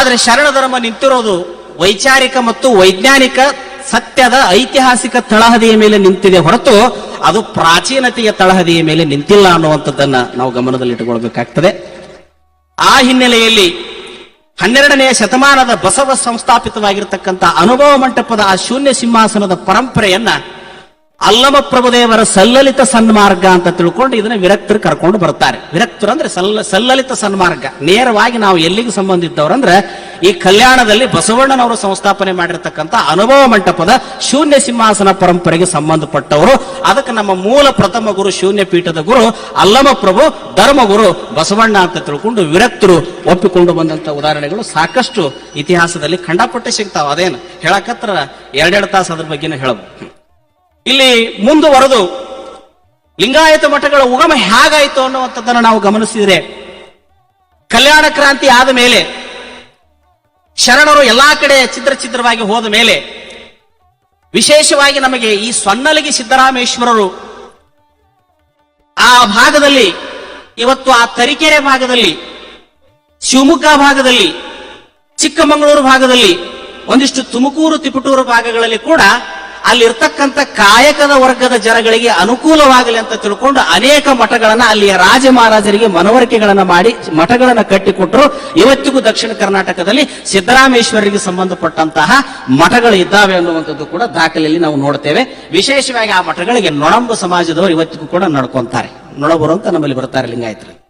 ಆದ್ರೆ ಶರಣ ಧರ್ಮ ನಿಂತಿರೋದು ವೈಚಾರಿಕ ಮತ್ತು ವೈಜ್ಞಾನಿಕ ಸತ್ಯದ ಐತಿಹಾಸಿಕ ತಳಹದಿಯ ಮೇಲೆ ನಿಂತಿದೆ ಹೊರತು ಅದು ಪ್ರಾಚೀನತೆಯ ತಳಹದಿಯ ಮೇಲೆ ನಿಂತಿಲ್ಲ ಅನ್ನುವಂಥದ್ದನ್ನ ನಾವು ಗಮನದಲ್ಲಿಟ್ಟುಕೊಳ್ಬೇಕಾಗ್ತದೆ. ಆ ಹಿನ್ನೆಲೆಯಲ್ಲಿ ಹನ್ನೆರಡನೆಯ ಶತಮಾನದ ಬಸವ ಸಂಸ್ಥಾಪಿತವಾಗಿರತಕ್ಕಂಥ ಅನುಭವ ಮಂಟಪದ ಆ ಶೂನ್ಯ ಸಿಂಹಾಸನದ ಪರಂಪರೆಯನ್ನ ಅಲ್ಲಮ ಪ್ರಭುದೇವರ ಸಲ್ಲಲಿತ ಸನ್ಮಾರ್ಗ ಅಂತ ತಿಳ್ಕೊಂಡು ಇದನ್ನ ವಿರಕ್ತರು ಕರ್ಕೊಂಡು ಬರ್ತಾರೆ. ವಿರಕ್ತರು ಅಂದ್ರೆ ಸಲ್ಲ, ಸಲ್ಲಲಿತ ಸನ್ಮಾರ್ಗ. ನೇರವಾಗಿ ನಾವು ಎಲ್ಲಿಗೆ ಸಂಬಂಧಿದ್ದವರಂದ್ರೆ ಈ ಕಲ್ಯಾಣದಲ್ಲಿ ಬಸವಣ್ಣನವರು ಸಂಸ್ಥಾಪನೆ ಮಾಡಿರ್ತಕ್ಕಂಥ ಅನುಭವ ಮಂಟಪದ ಶೂನ್ಯ ಸಿಂಹಾಸನ ಪರಂಪರೆಗೆ ಸಂಬಂಧಪಟ್ಟವರು. ಅದಕ್ಕೆ ನಮ್ಮ ಮೂಲ ಪ್ರಥಮ ಗುರು ಶೂನ್ಯ ಪೀಠದ ಗುರು ಅಲ್ಲಮ ಪ್ರಭು ಧರ್ಮಗುರು ಬಸವಣ್ಣ ಅಂತ ತಿಳ್ಕೊಂಡು ವಿರಕ್ತರು ಒಪ್ಪಿಕೊಂಡು ಬಂದಂತ ಉದಾಹರಣೆಗಳು ಸಾಕಷ್ಟು ಇತಿಹಾಸದಲ್ಲಿ ಖಂಡಪಟ್ಟೆ ಸಿಗ್ತಾವ. ಅದೇನು? ಹೇಳಕತ್ರ ಎರಡೆರಡು ತಾಸು ಅದ್ರ ಬಗ್ಗೆನೂ ಹೇಳಬಹುದು ಇಲ್ಲಿ ಮುಂದುವರೆದು ಲಿಂಗಾಯತ ಮಠಗಳ ಉಗಮ ಹೇಗಾಯಿತು ಅನ್ನುವಂಥದ್ದನ್ನು ನಾವು ಗಮನಿಸಿದ್ರೆ, ಕಲ್ಯಾಣ ಕ್ರಾಂತಿ ಆದ ಮೇಲೆ, ಶರಣರು ಎಲ್ಲಾ ಕಡೆ ಚಿತ್ರ ಚಿತ್ರವಾಗಿ ಹೋದ ಮೇಲೆ, ವಿಶೇಷವಾಗಿ ನಮಗೆ ಈ ಸೊನ್ನಲಗಿ ಸಿದ್ದರಾಮೇಶ್ವರರು, ಆ ಭಾಗದಲ್ಲಿ, ಇವತ್ತು ಆ ತರೀಕೆರೆ ಭಾಗದಲ್ಲಿ, ಶಿವಮೊಗ್ಗ ಭಾಗದಲ್ಲಿ, ಚಿಕ್ಕಮಗಳೂರು ಭಾಗದಲ್ಲಿ, ಒಂದಿಷ್ಟು ತುಮಕೂರು, ತಿಪಟೂರು ಭಾಗಗಳಲ್ಲಿ ಕೂಡ ಅಲ್ಲಿರ್ತಕ್ಕಂಥ ಕಾಯಕದ ವರ್ಗದ ಜನಗಳಿಗೆ ಅನುಕೂಲವಾಗಲಿ ಅಂತ ತಿಳ್ಕೊಂಡು ಅನೇಕ ಮಠಗಳನ್ನ ಅಲ್ಲಿಯ ರಾಜ ಮಹಾರಾಜರಿಗೆ ಮನವರಿಕೆಗಳನ್ನ ಮಾಡಿ ಮಠಗಳನ್ನ ಕಟ್ಟಿಕೊಟ್ಟರು ಇವತ್ತಿಗೂ ದಕ್ಷಿಣ ಕರ್ನಾಟಕದಲ್ಲಿ ಸಿದ್ದರಾಮೇಶ್ವರಿಗೆ ಸಂಬಂಧಪಟ್ಟಂತಹ ಮಠಗಳು ಇದ್ದಾವೆ ಅನ್ನುವಂಥದ್ದು ಕೂಡ ದಾಖಲೆಯಲ್ಲಿ ನಾವು ನೋಡ್ತೇವೆ. ವಿಶೇಷವಾಗಿ ಆ ಮಠಗಳಿಗೆ ನೊಣಂಬು ಸಮಾಜದವರು ಇವತ್ತಿಗೂ ಕೂಡ ನಡ್ಕೊಂತಾರೆ. ನೊಣಬರು ಅಂತ ನಮ್ಮಲ್ಲಿ ಬರ್ತಾರೆ ಲಿಂಗಾಯತರು.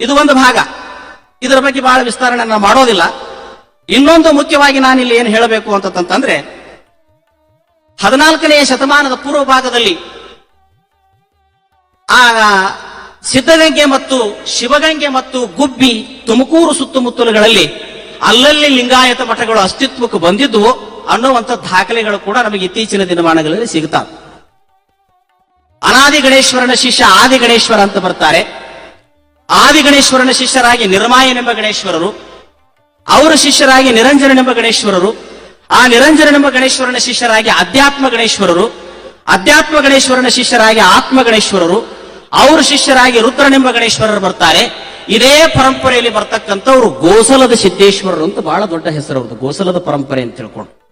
ಇದು ಒಂದು ಭಾಗ. ಇದರ ಬಗ್ಗೆ ಬಹಳ ವಿಸ್ತರಣೆ ನಾನು ಮಾಡೋದಿಲ್ಲ. ಇನ್ನೊಂದು ಮುಖ್ಯವಾಗಿ ನಾನು ಇಲ್ಲಿ ಏನು ಹೇಳಬೇಕು ಅಂತಂತಂದ್ರೆ ಹದಿನಾಲ್ಕನೆಯ ಶತಮಾನದ ಪೂರ್ವ ಭಾಗದಲ್ಲಿ ಆ ಸಿದ್ಧಗಂಗೆ ಮತ್ತು ಶಿವಗಂಗೆ ಮತ್ತು ಗುಬ್ಬಿ ತುಮಕೂರು ಸುತ್ತಮುತ್ತಲುಗಳಲ್ಲಿ ಅಲ್ಲಲ್ಲಿ ಲಿಂಗಾಯತ ಮಠಗಳು ಅಸ್ತಿತ್ವಕ್ಕೆ ಬಂದಿದ್ದವು ಅನ್ನುವಂಥ ದಾಖಲೆಗಳು ಕೂಡ ನಮಗೆ ಇತ್ತೀಚಿನ ದಿನಮಾನಗಳಲ್ಲಿ ಸಿಗುತ್ತವೆ ಅನಾದಿ ಗಣೇಶ್ವರನ ಶಿಷ್ಯ ಆದಿ ಗಣೇಶ್ವರ ಅಂತ ಬರ್ತಾರೆ. ಆದಿ ಗಣೇಶ್ವರನ ಶಿಷ್ಯರಾಗಿ ನಿರ್ಮಾಯನೆಂಬ ಗಣೇಶ್ವರರು, ಅವರ ಶಿಷ್ಯರಾಗಿ ನಿರಂಜನನೆಂಬ ಗಣೇಶ್ವರರು ಆ ನಿರಂಜನೆಂಬ ಗಣೇಶ್ವರನ ಶಿಷ್ಯರಾಗಿ ಅಧ್ಯಾತ್ಮ ಗಣೇಶ್ವರರು, ಅಧ್ಯಾತ್ಮ ಗಣೇಶ್ವರನ ಶಿಷ್ಯರಾಗಿ ಆತ್ಮ ಗಣೇಶ್ವರರು, ಅವ್ರ ಶಿಷ್ಯರಾಗಿ ರುದ್ರನೆಂಬ ಗಣೇಶ್ವರರು ಬರ್ತಾರೆ. ಇದೇ ಪರಂಪರೆಯಲ್ಲಿ ಬರ್ತಕ್ಕಂಥವ್ರು ಗೋಸಲದ ಸಿದ್ದೇಶ್ವರರು ಅಂತ ಬಹಳ ದೊಡ್ಡ ಹೆಸರು ಅವ್ರದ್ದು, ಗೋಸಲದ ಪರಂಪರೆ ಅಂತ ತಿಳ್ಕೊಂಡು.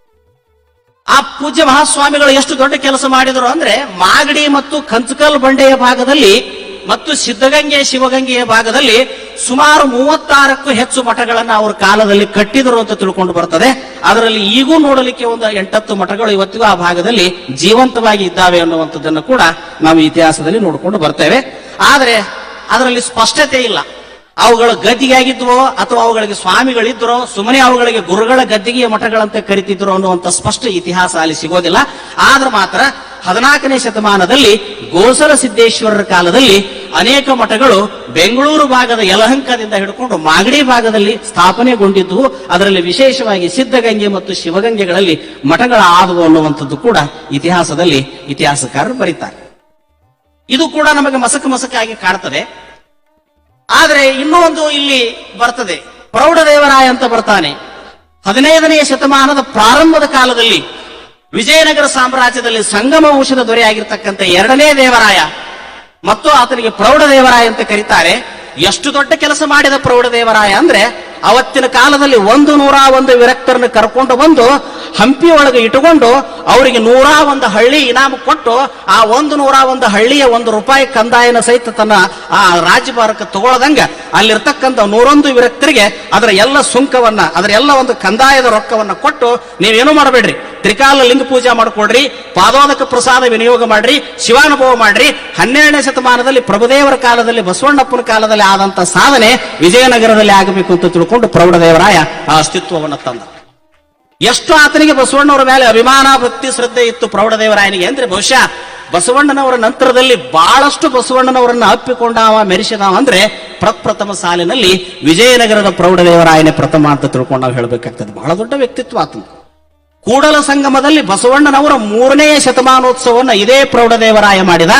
ಆ ಪೂಜ್ಯ ಮಹಾಸ್ವಾಮಿಗಳು ಎಷ್ಟು ದೊಡ್ಡ ಕೆಲಸ ಮಾಡಿದರು ಅಂದ್ರೆ ಮಾಗಡಿ ಮತ್ತು ಕಂಚಕಲ್ ಬಂಡೆಯ ಭಾಗದಲ್ಲಿ ಮತ್ತು ಸಿದ್ಧಗಂಗೆ, ಶಿವಗಂಗೆಯ ಭಾಗದಲ್ಲಿ ಸುಮಾರು ಮೂವತ್ತಾರಕ್ಕೂ ಹೆಚ್ಚು ಮಠಗಳನ್ನು ಅವ್ರ ಕಾಲದಲ್ಲಿ ಕಟ್ಟಿದರು ಅಂತ ತಿಳ್ಕೊಂಡು ಬರ್ತದೆ. ಅದರಲ್ಲಿ ಈಗೂ ನೋಡಲಿಕ್ಕೆ ಒಂದು ಎಂಟತ್ತು ಮಠಗಳು ಇವತ್ತಿಗೂ ಆ ಭಾಗದಲ್ಲಿ ಜೀವಂತವಾಗಿ ಇದ್ದಾವೆ ಅನ್ನುವಂಥದ್ದನ್ನು ಕೂಡ ನಾವು ಇತಿಹಾಸದಲ್ಲಿ ನೋಡಿಕೊಂಡು ಬರ್ತೇವೆ. ಆದರೆ ಅದರಲ್ಲಿ ಸ್ಪಷ್ಟತೆ ಇಲ್ಲ. ಅವುಗಳ ಗದ್ದಿಗೆಯಾಗಿದ್ವೋ ಅಥವಾ ಅವುಗಳಿಗೆ ಸ್ವಾಮಿಗಳಿದ್ರೋ ಸುಮ್ಮನೆ ಅವುಗಳಿಗೆ ಗುರುಗಳ ಗದ್ದಿಗೆಯ ಮಠಗಳಂತೆ ಕರಿತಿದ್ರು ಅನ್ನುವಂಥ ಸ್ಪಷ್ಟ ಇತಿಹಾಸ ಅಲ್ಲಿ ಸಿಗೋದಿಲ್ಲ. ಆದ್ರೆ ಮಾತ್ರ ಹದಿನಾಲ್ಕನೇ ಶತಮಾನದಲ್ಲಿ ಗೋಸಲ ಸಿದ್ದೇಶ್ವರರ ಕಾಲದಲ್ಲಿ ಅನೇಕ ಮಠಗಳು ಬೆಂಗಳೂರು ಭಾಗದ ಯಲಹಂಕದಿಂದ ಹಿಡ್ಕೊಂಡು ಮಾಗಡಿ ಭಾಗದಲ್ಲಿ ಸ್ಥಾಪನೆಗೊಂಡಿದ್ದು, ಅದರಲ್ಲಿ ವಿಶೇಷವಾಗಿ ಸಿದ್ಧಗಂಗೆ ಮತ್ತು ಶಿವಗಂಗೆಗಳಲ್ಲಿ ಮಠಗಳ ಆದವು ಅನ್ನುವಂಥದ್ದು ಕೂಡ ಇತಿಹಾಸದಲ್ಲಿ ಇತಿಹಾಸಕಾರರು ಬರೀತಾರೆ. ಇದು ಕೂಡ ನಮಗೆ ಮಸಕ ಮಸಕಾಗಿ ಕಾಡ್ತದೆ ಆದರೆ ಇನ್ನೂ ಒಂದು ಇಲ್ಲಿ ಬರ್ತದೆ. ಪ್ರೌಢದೇವರಾಯ ಅಂತ ಬರ್ತಾನೆ. ಹದಿನೈದನೆಯ ಶತಮಾನದ ಪ್ರಾರಂಭದ ಕಾಲದಲ್ಲಿ ವಿಜಯನಗರ ಸಾಮ್ರಾಜ್ಯದಲ್ಲಿ ಸಂಗಮ ವಂಶದ ದೊರೆಯಾಗಿರ್ತಕ್ಕಂಥ ಎರಡನೇ ದೇವರಾಯ ಮತ್ತು ಆತನಿಗೆ ಪ್ರೌಢ ದೇವರಾಯ ಅಂತ ಕರೀತಾರೆ. ಎಷ್ಟು ದೊಡ್ಡ ಕೆಲಸ ಮಾಡಿದ ಪ್ರೌಢ ದೇವರಾಯ ಅಂದ್ರೆ ಅವತ್ತಿನ ಕಾಲದಲ್ಲಿ ಒಂದು ನೂರ ಒಂದು ವಿರಕ್ತರನ್ನು ಕರ್ಕೊಂಡು ಬಂದು ಹಂಪಿ ಒಳಗೆ ಇಟ್ಟುಕೊಂಡು ಅವರಿಗೆ ನೂರ ಒಂದು ಹಳ್ಳಿ ಇನಾಮ ಕೊಟ್ಟು ಆ ಒಂದು ನೂರ ಒಂದು ಹಳ್ಳಿಯ ಒಂದು ರೂಪಾಯಿ ಕಂದಾಯನ ಸಹಿತ ತನ್ನ ಆ ರಾಜ್ಯಭಾರಕ್ಕೆ ತಗೊಳ್ಳದಂಗ ಅಲ್ಲಿರ್ತಕ್ಕಂಥ ನೂರೊಂದು ವಿರಕ್ತರಿಗೆ ಅದರ ಎಲ್ಲ ಸುಂಕವನ್ನ, ಅದರ ಎಲ್ಲ ಒಂದು ಕಂದಾಯದ ರೊಕ್ಕವನ್ನ ಕೊಟ್ಟು ನೀವೇನು ಮಾಡಬೇಡ್ರಿ? ತ್ರಿಕಾಲ ಲಿಂಗ ಪೂಜೆ ಮಾಡಿಕೊಡ್ರಿ, ಪಾದೋದಕ ಪ್ರಸಾದ ವಿನಿಯೋಗ ಮಾಡ್ರಿ, ಶಿವಾನುಭವ ಮಾಡ್ರಿ. ಹನ್ನೆರಡನೇ ಶತಮಾನದಲ್ಲಿ ಪ್ರಭುದೇವರ ಕಾಲದಲ್ಲಿ, ಬಸವಣ್ಣಪ್ಪನ ಕಾಲದಲ್ಲಿ ಆದಂತ ಸಾಧನೆ ವಿಜಯನಗರದಲ್ಲಿ ಆಗಬೇಕು ಅಂತ ತಿಳ್ಕೊಂಡು ಪ್ರೌಢದೇವರಾಯ ಆ ಅಸ್ತಿತ್ವವನ್ನು ತಂದ. ಎಷ್ಟು ಆತನಿಗೆ ಬಸವಣ್ಣವರ ಮೇಲೆ ಅಭಿಮಾನ, ಭಕ್ತಿ, ಶ್ರದ್ಧೆ ಇತ್ತು ಪ್ರೌಢದೇವರಾಯನಿಗೆ ಅಂದ್ರೆ ಬಹುಶಃ ಬಸವಣ್ಣನವರ ನಂತರದಲ್ಲಿ ಬಹಳಷ್ಟು ಬಸವಣ್ಣನವರನ್ನ ಅಪ್ಪಿಕೊಂಡಾವ ಮೆರೆಸಿದಾವ ಅಂದ್ರೆ ಪ್ರಪ್ರಥಮ ಸಾಲಿನಲ್ಲಿ ವಿಜಯನಗರದ ಪ್ರೌಢದೇವರಾಯನೇ ಪ್ರಥಮ ಅಂತ ತಿಳ್ಕೊಂಡು ನಾವು ಹೇಳಬೇಕಾಗ್ತದೆ. ಬಹಳ ದೊಡ್ಡ ವ್ಯಕ್ತಿತ್ವ ಆತನು. ಕೂಡಲ ಸಂಗಮದಲ್ಲಿ ಬಸವಣ್ಣನವರ ಮೂರನೆಯ ಶತಮಾನೋತ್ಸವವನ್ನು ಇದೇ ಪ್ರೌಢದೇವರಾಯ ಮಾಡಿದ.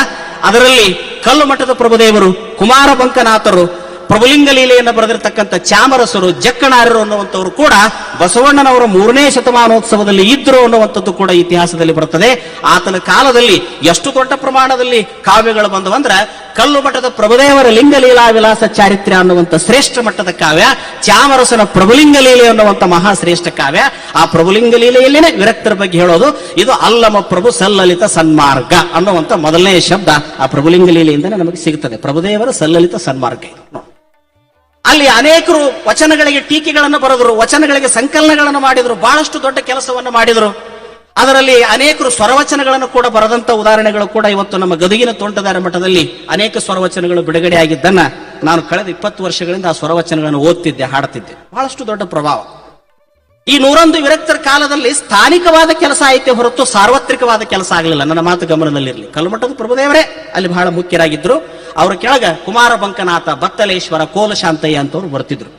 ಅದರಲ್ಲಿ ಕಲ್ಲು ಮಠದ ಪ್ರಭುದೇವರು, ಕುಮಾರ ಬಂಕನಾಥರು, ಪ್ರಭುಲಿಂಗ ಲೀಲೆಯನ್ನು ಬರೆದಿರ್ತಕ್ಕಂಥ ಚಾಮರಸರು ಜಕ್ಕಣಾರರು ಅನ್ನುವಂಥವರು ಕೂಡ ಬಸವಣ್ಣನವರ ಮೂರನೇ ಶತಮಾನೋತ್ಸವದಲ್ಲಿ ಇದ್ರು ಅನ್ನುವಂಥದ್ದು ಕೂಡ ಇತಿಹಾಸದಲ್ಲಿ ಬರ್ತದೆ. ಆತನ ಕಾಲದಲ್ಲಿ ಎಷ್ಟು ದೊಡ್ಡ ಪ್ರಮಾಣದಲ್ಲಿ ಕಾವ್ಯಗಳು ಬಂದವಂದ್ರ ಕಲ್ಲು ಮಠದ ಪ್ರಭುದೇವರ ಲಿಂಗಲೀಲಾ ವಿಲಾಸ ಚಾರಿತ್ರ್ಯ ಅನ್ನುವಂಥ ಶ್ರೇಷ್ಠ ಮಟ್ಟದ ಕಾವ್ಯ, ಚಾಮರಸನ ಪ್ರಭುಲಿಂಗ ಲೀಲೆ ಅನ್ನುವಂಥ ಮಹಾಶ್ರೇಷ್ಠ ಕಾವ್ಯ. ಆ ಪ್ರಭುಲಿಂಗ ಲೀಲೆಯಲ್ಲಿನೇ ವಿರಕ್ತರ ಬಗ್ಗೆ ಹೇಳೋದು, ಇದು ಅಲ್ಲಮ ಪ್ರಭು ಸಲ್ಲಲಿತ ಸನ್ಮಾರ್ಗ ಅನ್ನುವಂಥ ಮೊದಲನೇ ಶಬ್ದ ಆ ಪ್ರಭುಲಿಂಗ ಲೀಲೆಯಿಂದನೇ ನಮಗೆ ಸಿಗುತ್ತದೆ. ಪ್ರಭುದೇವರ ಸಲ್ಲಲಿತ ಸನ್ಮಾರ್ಗ. ಇದು ಅಲ್ಲಿ ಅನೇಕರು ವಚನಗಳಿಗೆ ಟೀಕೆಗಳನ್ನು ಬರೆದರು, ವಚನಗಳಿಗೆ ಸಂಕಲನಗಳನ್ನು ಮಾಡಿದರು, ಬಹಳಷ್ಟು ದೊಡ್ಡ ಕೆಲಸವನ್ನು ಮಾಡಿದರು. ಅದರಲ್ಲಿ ಅನೇಕರು ಸ್ವರವಚನಗಳನ್ನು ಕೂಡ ಬರೆದಂತ ಉದಾಹರಣೆಗಳು ಕೂಡ ಇವತ್ತು ನಮ್ಮ ಗದುಗಿನ ತೋಂಟದಾರ ಮಠದಲ್ಲಿ ಅನೇಕ ಸ್ವರವಚನಗಳು ಬಿಡುಗಡೆ ಆಗಿದ್ದನ್ನ ನಾನು ಕಳೆದ ಇಪ್ಪತ್ತು ವರ್ಷಗಳಿಂದ ಆ ಸ್ವರವಚನಗಳನ್ನು ಓದ್ತಿದ್ದೆ ಹಾಡ್ತಿದ್ದೆ ಬಹಳಷ್ಟು ದೊಡ್ಡ ಪ್ರಭಾವ. ಈ ನೂರೊಂದು ವಿರಕ್ತರ ಕಾಲದಲ್ಲಿ ಸ್ಥಾನಿಕವಾದ ಕೆಲಸ ಐತೆ ಹೊರತು ಸಾರ್ವತ್ರಿಕವಾದ ಕೆಲಸ ಆಗಲಿಲ್ಲ. ನನ್ನ ಮಾತು ಗಮನದಲ್ಲಿರಲಿ. ಕಲ್ಮಠದ ಪ್ರಭುದೇವರೇ, ಅಲ್ಲಿ ಬಹಳ ಮುಖ್ಯರಾಗಿದ್ರು. ಅವರ ಕೆಳಗ ಕುಮಾರ ಬಂಕನಾಥ, ಬತ್ತಲೇಶ್ವರ, ಕೋಲಶಾಂತಯ್ಯ ಅಂತವ್ರು ಬರ್ತಿದ್ರು.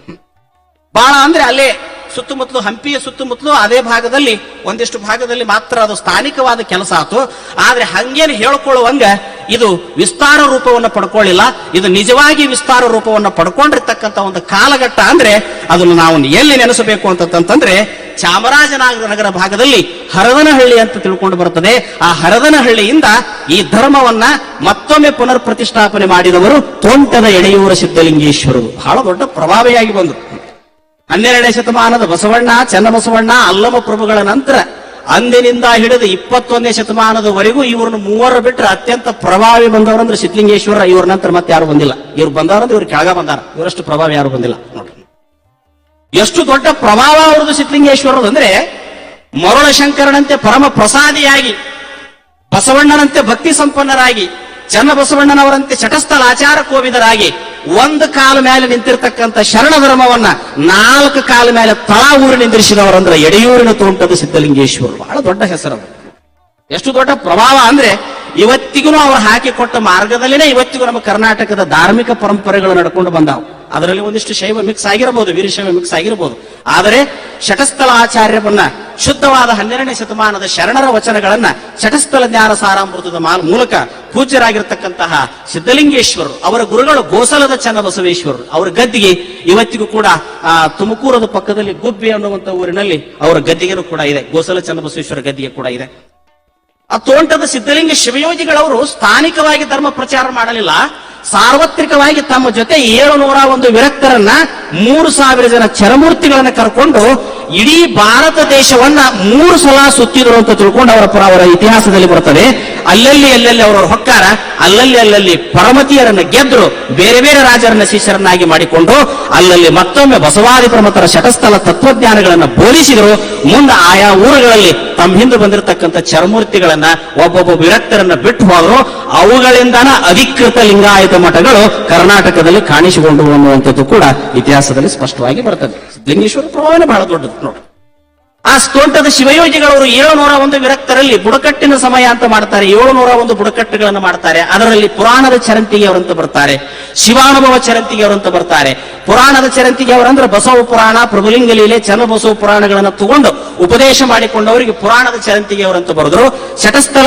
ಬಹಳ ಅಂದ್ರೆ ಅಲ್ಲೇ ಸುತ್ತಮುತ್ತಲು, ಹಂಪಿಯ ಸುತ್ತಮುತ್ತಲು ಅದೇ ಭಾಗದಲ್ಲಿ, ಒಂದಿಷ್ಟು ಭಾಗದಲ್ಲಿ ಮಾತ್ರ ಅದು ಸ್ಥಾನಿಕವಾದ ಕೆಲಸ ಆತು. ಆದರೆ ಹಂಗೇನು ಹೇಳ್ಕೊಳ್ಳುವಂಗ ಇದು ವಿಸ್ತಾರ ರೂಪವನ್ನು ಪಡ್ಕೊಳ್ಳಿಲ್ಲ. ಇದು ನಿಜವಾಗಿ ವಿಸ್ತಾರ ರೂಪವನ್ನು ಪಡ್ಕೊಂಡಿರ್ತಕ್ಕಂಥ ಒಂದು ಕಾಲಘಟ್ಟ ಅಂದ್ರೆ, ಅದನ್ನು ನಾವು ಎಲ್ಲಿ ನೆನೆಸಬೇಕು ಅಂತಂತಂದ್ರೆ, ಚಾಮರಾಜನಗರ ನಗರ ಭಾಗದಲ್ಲಿ ಹರದನಹಳ್ಳಿ ಅಂತ ತಿಳ್ಕೊಂಡು ಬರುತ್ತದೆ. ಆ ಹರದನಹಳ್ಳಿಯಿಂದ ಈ ಧರ್ಮವನ್ನ ಮತ್ತೊಮ್ಮೆ ಪುನರ್ ಪ್ರತಿಷ್ಠಾಪನೆ ಮಾಡಿದವರು ತೋಂಟದ ಎಡೆಯೂರ ಸಿದ್ಧಲಿಂಗೇಶ್ವರರು ಬಹಳ ದೊಡ್ಡ ಪ್ರಭಾವಿಯಾಗಿ ಬಂದರು ಹನ್ನೆರಡನೇ ಶತಮಾನದ ಬಸವಣ್ಣ ಚನ್ನಬಸವಣ್ಣ ಅಲ್ಲಮ ಪ್ರಭುಗಳ ನಂತರ ಅಂದಿನಿಂದ ಹಿಡಿದು ಇಪ್ಪತ್ತೊಂದನೇ ಶತಮಾನದವರೆಗೂ ಇವ್ರನ್ನ ಮೂವರ ಬಿಟ್ಟರೆ ಅತ್ಯಂತ ಪ್ರಭಾವಿ ಬಂದವರಂದ್ರೆ ಸಿದ್ಲಿಂಗೇಶ್ವರ. ಇವ್ರ ನಂತರ ಮತ್ತೆ ಯಾರು ಬಂದಿಲ್ಲ. ಇವ್ರು ಬಂದವರಂದ್ರೆ ಇವ್ರು ಕೆಳಗ ಬಂದಾರ. ಇವರಷ್ಟು ಪ್ರಭಾವ ಯಾರು ಬಂದಿಲ್ಲ. ನೋಡ್ರಿ. ಎಷ್ಟು ದೊಡ್ಡ ಪ್ರಭಾವ ಅವ್ರದ್ದು ಸಿದ್ಲಿಂಗೇಶ್ವರದು ಅಂದ್ರೆ ಮರುಳಶಂಕರನಂತೆ ಪರಮ ಪ್ರಸಾದಿಯಾಗಿ ಬಸವಣ್ಣನಂತೆ ಭಕ್ತಿ ಸಂಪನ್ನರಾಗಿ ಚನ್ನಬಸವಣ್ಣನವರಂತೆ ಚಟಸ್ಥಲ ಆಚಾರ ಕೋವಿದರಾಗಿ ಒಂದು ಕಾಲ ಮೇಲೆ ನಿಂತಿರ್ತಕ್ಕಂಥ ಶರಣ ಧರ್ಮವನ್ನ ನಾಲ್ಕು ಕಾಲ ಮೇಲೆ ತಳಾ ಊರು ನಿಂದಿರಿಸಿದವರಂದ್ರೆ ಎಡೆಯೂರಿನ ತೋಂಟದ ಸಿದ್ಧಲಿಂಗೇಶ್ವರರು. ಬಹಳ ದೊಡ್ಡ ಹೆಸರು ಎಷ್ಟು ದೊಡ್ಡ ಪ್ರಭಾವ ಅಂದ್ರೆ ಇವತ್ತಿಗೂ ಅವ್ರು ಹಾಕಿಕೊಟ್ಟ ಮಾರ್ಗದಲ್ಲಿನೇ ಇವತ್ತಿಗೂ ನಮ್ಮ ಕರ್ನಾಟಕದ ಧಾರ್ಮಿಕ ಪರಂಪರೆಗಳು ನಡ್ಕೊಂಡು ಬಂದಾವು. ಅದರಲ್ಲಿ ಒಂದಿಷ್ಟು ಶೈವ ಮಿಕ್ಸ್ ಆಗಿರಬಹುದು ವೀರಶೈವ ಮಿಕ್ಸ್ ಆಗಿರಬಹುದು ಆದರೆ ಶಟಸ್ಥಲ ಆಚಾರ್ಯವನ್ನ ಶುದ್ಧವಾದ ಹನ್ನೆರಡನೇ ಶತಮಾನದ ಶರಣರ ವಚನಗಳನ್ನ ಶಟಸ್ಥಲ ಜ್ಞಾನ ಸಾರಾಮೃತದ ಮೂಲಕ ಪೂಜ್ಯರಾಗಿರ್ತಕ್ಕಂತಹ ಸಿದ್ಧಲಿಂಗೇಶ್ವರರು, ಅವರ ಗುರುಗಳು ಗೋಸಲದ ಚನ್ನಬಸವೇಶ್ವರರು, ಅವರ ಗದ್ದಿಗೆ ಇವತ್ತಿಗೂ ಕೂಡ, ಆ, ತುಮಕೂರದ ಪಕ್ಕದಲ್ಲಿ ಗುಬ್ಬಿ ಅನ್ನುವಂತ ಊರಿನಲ್ಲಿ ಅವರ ಗದ್ದಿಗೆನೂ ಕೂಡ ಇದೆ, ಗೋಸಲ ಚನ್ನಬಸವೇಶ್ವರ ಗದ್ದಿಗೆ ಕೂಡ ಇದೆ. ಆ ತೋಂಟದ ಸಿದ್ಧಲಿಂಗ ಶಿವಯೋಗಿಗಳವರು ಸ್ಥಾನಿಕವಾಗಿ ಧರ್ಮ ಪ್ರಚಾರ ಮಾಡಲಿಲ್ಲ ಸಾರ್ವತ್ರಿಕವಾಗಿ ತಮ್ಮ ಜೊತೆ ಏಳು ನೂರ ಒಂದು ವಿರಕ್ತರನ್ನ ಮೂರು ಸಾವಿರ ಜನ ಚರಮೂರ್ತಿಗಳನ್ನ ಕರ್ಕೊಂಡು ಇಡೀ ಭಾರತ ದೇಶವನ್ನ ಮೂರು ಸಲ ಸುತ್ತಿದ್ರು ಅಂತ ತಿಳ್ಕೊಂಡು ಅವರ ಪರ ಅವರ ಇತಿಹಾಸದಲ್ಲಿ ಬರುತ್ತದೆ ಅಲ್ಲಲ್ಲಿ ಅಲ್ಲಲ್ಲಿ ಅವರ ಹೊಕ್ಕಾರ, ಅಲ್ಲಲ್ಲಿ ಅಲ್ಲಲ್ಲಿ ಪರಮತಿಯರನ್ನ ಗೆದ್ರು, ಬೇರೆ ಬೇರೆ ರಾಜರನ್ನ ಶಿಷ್ಯರನ್ನಾಗಿ ಮಾಡಿಕೊಂಡು ಅಲ್ಲಲ್ಲಿ ಮತ್ತೊಮ್ಮೆ ಬಸವಾದಿ ಪರಮತರ ಶಟಸ್ಥಲ ತತ್ವಜ್ಞಾನಗಳನ್ನ ಬೋಧಿಸಿದರು ಮುಂದೆ ಆಯಾ ಊರುಗಳಲ್ಲಿ ತಮ್ಮ ಹಿಂದೆ ಬಂದಿರತಕ್ಕಂಥ ಚರಮೂರ್ತಿಗಳನ್ನ, ಒಬ್ಬೊಬ್ಬ ವಿರಕ್ತರನ್ನ ಬಿಟ್ಟು ಹೋದ್ರು. ಅವುಗಳಿಂದನ ಅಧಿಕೃತ ಲಿಂಗಾಯತ ಮಠಗಳು ಕರ್ನಾಟಕದಲ್ಲಿ ಕಾಣಿಸಿಕೊಂಡು ಅನ್ನುವಂಥದ್ದು ಕೂಡ ಇತಿಹಾಸದಲ್ಲಿ ಸ್ಪಷ್ಟವಾಗಿ ಬರ್ತದೆ. ಲಿಂಗೇಶ್ವರ ಪ್ರಭಾವನೆ ಬಹಳ ದೊಡ್ಡದು, ನೋಡಿ. ಆ ಸ್ತೋಂಟದ ಶಿವಯೋಗಿಗಳವರು ಏಳುನೂರ ಒಂದು ವಿರಕ್ತರಲ್ಲಿ ಬುಡಕಟ್ಟಿನ ಸಮಯ ಅಂತ ಮಾಡ್ತಾರೆ, ಏಳುನೂರ ಒಂದು ಬುಡಕಟ್ಟುಗಳನ್ನು ಮಾಡ್ತಾರೆ. ಅದರಲ್ಲಿ ಪುರಾಣದ ಚರಂತಿಗೆ ಅವರಂತ ಬರ್ತಾರೆ, ಶಿವಾನುಭವ ಚರಂತಿಗೆ ಅವರಂತ ಬರ್ತಾರೆ. ಪುರಾಣದ ಚರಂತಿಗೆ ಅವರಂದ್ರೆ ಬಸವ ಪುರಾಣ ಪ್ರಭುಲಿಂಗ ಲೀಲೆ ಚನ್ನಬಸವ ಪುರಾಣಗಳನ್ನು ತಗೊಂಡು ಉಪದೇಶ ಮಾಡಿಕೊಂಡವರಿಗೆ ಪುರಾಣದ ಚರಂತಿಗೆ ಅವರಂತ ಬರೆದ್ರು ಶಟಸ್ಥಲ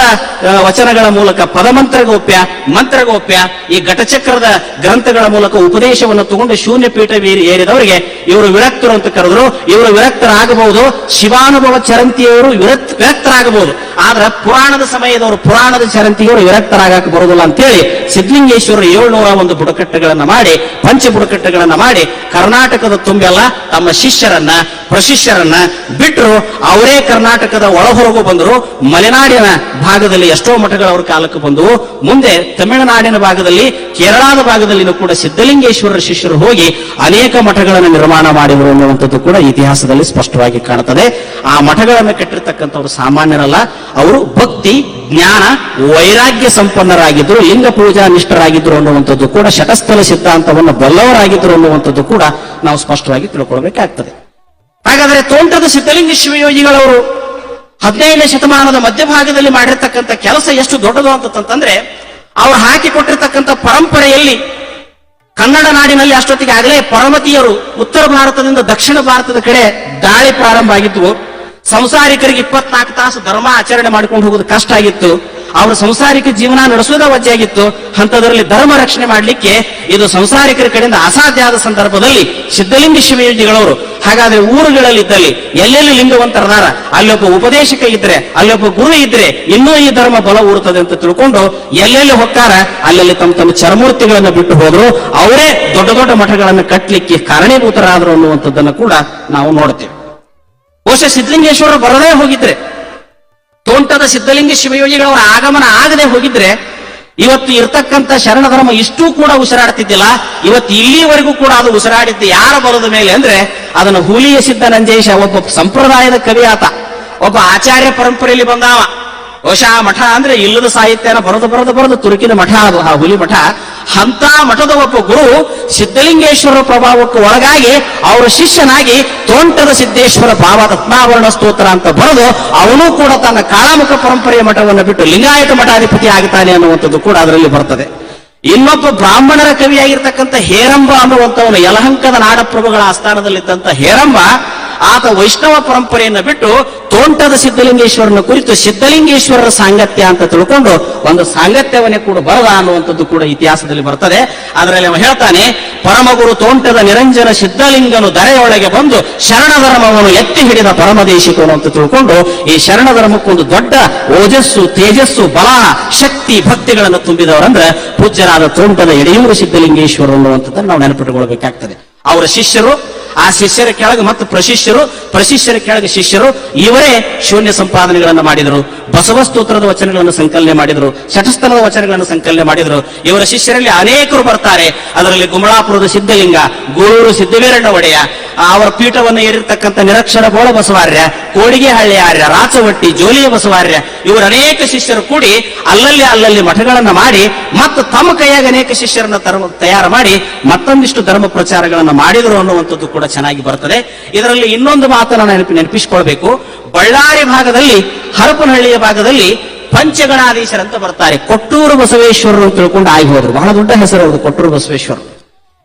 ವಚನಗಳ ಮೂಲಕ ಪದಮಂತ್ರ ಗೋಪ್ಯ ಮಂತ್ರ ಗೋಪ್ಯ ಈ ಘಟಚಕ್ರದ ಗ್ರಂಥಗಳ ಮೂಲಕ ಉಪದೇಶವನ್ನು ತಗೊಂಡು ಶೂನ್ಯ ಪೀಠ ಏರಿ- ಏರಿದವರಿಗೆ ಇವರು ವಿರಕ್ತರು ಅಂತ ಕರೆದ್ರು. ಇವರು ವಿರಕ್ತರಾಗಬಹುದು ಶಿವಾನುಭವ ಚರಂತಿಯವರು ವಿರಕ್ತ ವಿರಕ್ತರಾಗಬಹುದು. ಆದ್ರೆ ಪುರಾಣದ ಸಮಯದವರು ಪುರಾಣದ ಚರಂತಿಯವರು ವಿರಕ್ತರಾಗಕ್ಕೆ ಬರೋದಿಲ್ಲ ಅಂತೇಳಿ ಸಿದ್ಧಲಿಂಗೇಶ್ವರರು ಏಳ್ನೂರ ಒಂದು ಬುಡಕಟ್ಟುಗಳನ್ನ ಮಾಡಿ, ಪಂಚ ಬುಡಕಟ್ಟುಗಳನ್ನ ಮಾಡಿ, ಕರ್ನಾಟಕದ ತುಂಬೆಲ್ಲ ತಮ್ಮ ಶಿಷ್ಯರನ್ನ, ಪ್ರಶಿಷ್ಯರನ್ನ ಬಿಟ್ಟರು ಅವರೇ ಕರ್ನಾಟಕದ ಒಳಹೊರಗು ಬಂದರು. ಮಲೆನಾಡಿನ ಭಾಗದಲ್ಲಿ ಎಷ್ಟೋ ಮಠಗಳು ಅವರ ಕಾಲಕ್ಕೆ ಬಂದವು. ಮುಂದೆ ತಮಿಳುನಾಡಿನ ಭಾಗದಲ್ಲಿ, ಕೇರಳದ ಭಾಗದಲ್ಲಿನೂ ಕೂಡ ಸಿದ್ಧಲಿಂಗೇಶ್ವರರ ಶಿಷ್ಯರು ಹೋಗಿ ಅನೇಕ ಮಠಗಳನ್ನು ನಿರ್ಮಾಣ ಮಾಡಿದರು ಅನ್ನುವಂಥದ್ದು ಕೂಡ ಇತಿಹಾಸದಲ್ಲಿ ಸ್ಪಷ್ಟವಾಗಿ ಕಾಣುತ್ತದೆ. ಆ ಮಠಗಳನ್ನು ಕಟ್ಟಿರ್ತಕ್ಕಂಥವ್ರು ಸಾಮಾನ್ಯರಲ್ಲ. ಅವರು ಭಕ್ತಿ, ಜ್ಞಾನ, ವೈರಾಗ್ಯ ಸಂಪನ್ನರಾಗಿದ್ದರು ಲಿಂಗ ಪೂಜಾ ನಿಷ್ಠರಾಗಿದ್ದರು ಅನ್ನುವಂಥದ್ದು ಕೂಡ ಶಟಸ್ಥಲ ಸಿದ್ಧಾಂತವನ್ನು ಬಲ್ಲವರಾಗಿದ್ದರು ಅನ್ನುವಂಥದ್ದು ಕೂಡ ನಾವು ಸ್ಪಷ್ಟವಾಗಿ ತಿಳ್ಕೊಳ್ಬೇಕಾಗ್ತದೆ. ಹಾಗಾದರೆ ತೋಂಟದ ಸಿದ್ಧಲಿಂಗ ಶಿವಯೋಗಿಗಳವರು ಹದಿನೈದನೇ ಶತಮಾನದ ಮಧ್ಯಭಾಗದಲ್ಲಿ ಮಾಡಿರ್ತಕ್ಕಂಥ ಕೆಲಸ ಎಷ್ಟು ದೊಡ್ಡದು ಅಂತಂತಂದ್ರೆ, ಅವರು ಹಾಕಿಕೊಟ್ಟಿರ್ತಕ್ಕಂಥ ಪರಂಪರೆಯಲ್ಲಿ ಕನ್ನಡ ನಾಡಿನಲ್ಲಿ ಅಷ್ಟೊತ್ತಿಗೆ ಆಗಲೇ ಪರಮತಿಯರು ಉತ್ತರ ಭಾರತದಿಂದ ದಕ್ಷಿಣ ಭಾರತದ ಕಡೆ ದಾಳಿ ಪ್ರಾರಂಭ ಆಗಿತ್ತು. ಸಂಸಾರಿಕರಿಗೆ ಇಪ್ಪತ್ನಾಲ್ಕು ತಾಸು ಧರ್ಮ ಆಚರಣೆ ಮಾಡ್ಕೊಂಡು ಹೋಗೋದು ಕಷ್ಟ ಆಗಿತ್ತು. ಅವ್ರ ಸಂಸಾರಿಕ ಜೀವನ ನಡೆಸೋದ ಆಗಿತ್ತು ಅಂತದರಲ್ಲಿ ಧರ್ಮ ರಕ್ಷಣೆ ಮಾಡಲಿಕ್ಕೆ ಇದು ಸಂಸಾರಿಕರ ಕಡೆಯಿಂದ ಅಸಾಧ್ಯ ಆದ ಸಂದರ್ಭದಲ್ಲಿ ಸಿದ್ಧಲಿಂಗ ಶಿವಯೋಜಿಗಳವರು ಹಾಗಾದ್ರೆ ಊರುಗಳಲ್ಲಿ ಇದ್ದಲ್ಲಿ ಎಲ್ಲೆಲ್ಲಿ ಲಿಂಗವಂತರದಾರ? ಅಲ್ಲೊಬ್ಬ ಉಪದೇಶಕ ಇದ್ರೆ ಅಲ್ಲೊಬ್ಬ ಗುರು ಇದ್ರೆ ಇನ್ನೂ ಈ ಧರ್ಮ ಬಲ ಊರುತ್ತದೆ ಅಂತ ತಿಳ್ಕೊಂಡು ಎಲ್ಲೆಲ್ಲಿ ಹೋಗ್ತಾರ, ಅಲ್ಲಲ್ಲಿ ತಮ್ಮ ತಮ್ಮ ಚರಮೂರ್ತಿಗಳನ್ನು ಬಿಟ್ಟು ಹೋದ್ರು. ಅವರೇ ದೊಡ್ಡ ದೊಡ್ಡ ಮಠಗಳನ್ನು ಕಟ್ಟಲಿಕ್ಕೆ ಕಾರಣೀಭೂತರಾದರು ಅನ್ನುವಂಥದ್ದನ್ನು ಕೂಡ ನಾವು ನೋಡ್ತೇವೆ. ಬಹುಶಃ ಸಿದ್ಧಲಿಂಗೇಶ್ವರ ಬರದೇ ಹೋಗಿದ್ರೆ ತೋಂಟದ ಸಿದ್ಧಲಿಂಗ ಶಿವಯೋಗಿಗಳವರ ಆಗಮನ ಆಗದೆ ಹೋಗಿದ್ರೆ ಇವತ್ತು ಇರ್ತಕ್ಕಂಥ ಶರಣ ಧರ್ಮ ಇಷ್ಟೂ ಕೂಡ ಉಸಿರಾಡ್ತಿದ್ದಿಲ್ಲ. ಇವತ್ತು ಇಲ್ಲಿವರೆಗೂ ಕೂಡ ಅದು ಉಸಿರಾಡಿದ್ದು ಯಾರ ಬರೋದ ಮೇಲೆ ಅಂದ್ರೆ ಅದನ್ನು ಹುಲಿಯ ಸಿದ್ಧ ನಂಜೇಶ, ಒಬ್ಬ ಸಂಪ್ರದಾಯದ ಕವಿ ಆತ ಒಬ್ಬ ಆಚಾರ್ಯ ಪರಂಪರೆಯಲ್ಲಿ ಬಂದಾವ. ಬಹುಶಃ ಆ ಮಠ ಅಂದ್ರೆ ಇಲ್ಲದ ಸಾಹಿತ್ಯನ ಬರದು ಬರದು ಬರದು ತುರುಕಿನ ಮಠ ಅದು. ಆ ಹುಲಿ ಮಠ ಅಂತ ಮಠದ ಒಬ್ಬ ಗುರು ಸಿದ್ಧಲಿಂಗೇಶ್ವರ ಪ್ರಭಾವಕ್ಕೆ ಒಳಗಾಗಿ ಅವರ ಶಿಷ್ಯನಾಗಿ ತೋಂಟದ ಸಿದ್ದೇಶ್ವರ ಭಾವ ರತ್ನಾವರಣ ಸ್ತೋತ್ರ ಅಂತ ಬರೆದು ಅವನು ಕೂಡ ತನ್ನ ಕಾಳಾಮುಖ ಪರಂಪರೆಯ ಮಠವನ್ನು ಬಿಟ್ಟು ಲಿಂಗಾಯತ ಮಠಾಧಿಪತಿ ಆಗ್ತಾನೆ ಅನ್ನುವಂಥದ್ದು ಕೂಡ ಅದರಲ್ಲಿ ಬರ್ತದೆ. ಇನ್ನೊಬ್ಬ ಬ್ರಾಹ್ಮಣರ ಕವಿಯಾಗಿರ್ತಕ್ಕಂಥ ಹೇರಂಬ ಅನ್ನುವಂಥವನು ಯಲಹಂಕದ ನಾಡಪ್ರಭುಗಳ ಆಸ್ಥಾನದಲ್ಲಿದ್ದಂಥ ಹೇರಂಬ ಆತ ವೈಷ್ಣವ ಪರಂಪರೆಯನ್ನು ಬಿಟ್ಟು ತೋಂಟದ ಸಿದ್ಧಲಿಂಗೇಶ್ವರನ ಕುರಿತು ಸಿದ್ಧಲಿಂಗೇಶ್ವರರ ಸಾಂಗತ್ಯ ಅಂತ ತಿಳ್ಕೊಂಡು ಒಂದು ಸಾಂಗತ್ಯವನ್ನೇ ಕೂಡ ಬರದ ಅನ್ನುವಂಥದ್ದು ಕೂಡ ಇತಿಹಾಸದಲ್ಲಿ ಬರ್ತದೆ. ಅದರಲ್ಲಿ ಅವನು ಹೇಳ್ತಾನೆ, ಪರಮಗುರು ತೋಂಟದ ನಿರಂಜನ ಸಿದ್ಧಲಿಂಗನು ದರೆಯೊಳಗೆ ಬಂದು ಶರಣ ಧರ್ಮವನ್ನು ಎತ್ತಿ ಹಿಡಿದ ಪರಮದೇಶಿಕನು ಅಂತ ತಿಳ್ಕೊಂಡು ಈ ಶರಣ ಧರ್ಮಕ್ಕೊಂದು ದೊಡ್ಡ ಓಜಸ್ಸು, ತೇಜಸ್ಸು, ಬಲ, ಶಕ್ತಿ, ಭಕ್ತಿಗಳನ್ನು ತುಂಬಿದವರಂದ್ರೆ ಪೂಜ್ಯರಾದ ತೋಂಟದ ಎಡೆಯೂರು ಸಿದ್ಧಲಿಂಗೇಶ್ವರ ಅನ್ನುವಂಥದ್ದನ್ನು ನಾವು ನೆನಪಿಟ್ಟುಕೊಳ್ಬೇಕಾಗ್ತದೆ. ಅವರ ಶಿಷ್ಯರು ಆ ಶಿಷ್ಯರ ಕೆಳಗೆ ಮತ್ತು ಪ್ರಶಿಷ್ಯರು, ಪ್ರಶಿಷ್ಯರ ಕೆಳಗೆ ಶಿಷ್ಯರು, ಇವರೇ ಶೂನ್ಯ ಸಂಪಾದನೆಗಳನ್ನು ಮಾಡಿದರು. ಬಸವ ಸ್ತೋತ್ರದ ವಚನಗಳನ್ನು ಸಂಕಲನೆ ಮಾಡಿದರು. ಶಟಸ್ಥಲದ ವಚನಗಳನ್ನು ಸಂಕಲನೆ ಮಾಡಿದರು. ಇವರ ಶಿಷ್ಯರಲ್ಲಿ ಅನೇಕರು ಬರ್ತಾರೆ. ಅದರಲ್ಲಿ ಗುಮಳಾಪುರದ ಸಿದ್ಧಲಿಂಗ, ಗೂಳೂರು ಸಿದ್ಧವೀರಣ್ಣ ಒಡೆಯ ಅವರ ಪೀಠವನ್ನು ಏರಿರ್ತಕ್ಕಂಥ ನಿರಕ್ಷರ ಬೋಳ ಬಸವಾರ್ಯ, ಕೋಡಿಗೆ ಹಳ್ಳಿ ಆರ್ಯ ರಾಚವಟ್ಟಿ ಜೋಲಿಯ ಬಸವಾರ್ಯ, ಇವರ ಅನೇಕ ಶಿಷ್ಯರು ಕೂಡಿ ಅಲ್ಲಲ್ಲಿ ಅಲ್ಲಲ್ಲಿ ಮಠಗಳನ್ನು ಮಾಡಿ ಮತ್ತು ತಮ್ಮ ಕೈಯಾಗ ಅನೇಕ ಶಿಷ್ಯರನ್ನ ತಯಾರು ಮಾಡಿ ಮತ್ತೊಂದಿಷ್ಟು ಧರ್ಮ ಪ್ರಚಾರಗಳನ್ನು ಮಾಡಿದರು ಅನ್ನುವಂಥದ್ದು ಕೂಡ ಚೆನ್ನಾಗಿ ಬರ್ತದೆ. ಇದರಲ್ಲಿ ಇನ್ನೊಂದು ಮಾತನ್ನ ನೆನಪಿ, ನೆನಪಿಸಿಕೊಳ್ಬೇಕು. ಬಳ್ಳಾರಿ ಭಾಗದಲ್ಲಿ, ಹರಪನಹಳ್ಳಿಯ ಭಾಗದಲ್ಲಿ ಪಂಚಗಣಾಧೀಶರಂತ ಬರ್ತಾರೆ. ಕೊಟ್ಟೂರು ಬಸವೇಶ್ವರರು ತಿಳ್ಕೊಂಡು ಆಗಿ ಹೋದ್ರು. ಬಹಳ ದೊಡ್ಡ ಹೆಸರು ಅವರು ಕೊಟ್ಟೂರು ಬಸವೇಶ್ವರರು.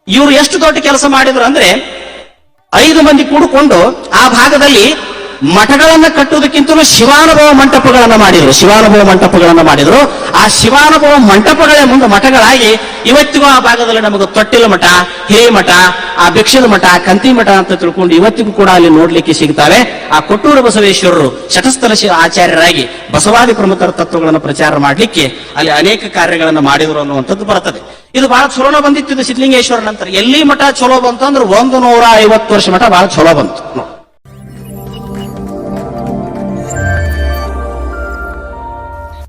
ಇವರು ಎಷ್ಟು ದೊಡ್ಡ ಕೆಲಸ ಮಾಡಿದ್ರು ಅಂದ್ರೆ ಐದು ಮಂದಿ ಕೂಡಿಕೊಂಡು ಆ ಭಾಗದಲ್ಲಿ ಮಠಗಳನ್ನ ಕಟ್ಟುವುದಕ್ಕಿಂತಲೂ ಶಿವಾನುಭವ ಮಂಟಪಗಳನ್ನ ಮಾಡಿದ್ರು. ಶಿವಾನುಭವ ಮಂಟಪಗಳನ್ನ ಮಾಡಿದ್ರು. ಆ ಶಿವಾನುಭವ ಮಂಟಪಗಳೇ ಮುಂದೆ ಮಠಗಳಾಗಿ ಇವತ್ತಿಗೂ ಆ ಭಾಗದಲ್ಲಿ ನಮಗೆ ತೊಟ್ಟಿಲ ಮಠ ಹಿರೇಮಠ ಆ ಭಿಕ್ಷದ ಮಠ, ಕಂತಿ ಮಠ ಅಂತ ತಿಳ್ಕೊಂಡು ಇವತ್ತಿಗೂ ಕೂಡ ಅಲ್ಲಿ ನೋಡ್ಲಿಕ್ಕೆ ಸಿಗ್ತಾವೆ. ಆ ಕೊಟ್ಟೂರು ಬಸವೇಶ್ವರರು ಶತಸ್ಥಲ ಆಚಾರ್ಯರಾಗಿ ಬಸವಾದಿ ಪ್ರಮುಖರ ತತ್ವಗಳನ್ನು ಪ್ರಚಾರ ಮಾಡಲಿಕ್ಕೆ ಅಲ್ಲಿ ಅನೇಕ ಕಾರ್ಯಗಳನ್ನು ಮಾಡಿದ್ರು ಅನ್ನುವಂಥದ್ದು ಬರ್ತದೆ. ಇದು ಬಹಳ ಚಲೋನ ಬಂದಿತ್ತು ಇದು ಸಿದ್ಧಲಿಂಗೇಶ್ವರ ನಂತರ. ಎಲ್ಲಿ ಮಠ ಚಲೋ ಬಂತು ಅಂದ್ರೆ ಒಂದು ನೂರ ಐವತ್ತು ವರ್ಷ ಮಠ ಬಹಳ ಚಲೋ ಬಂತು.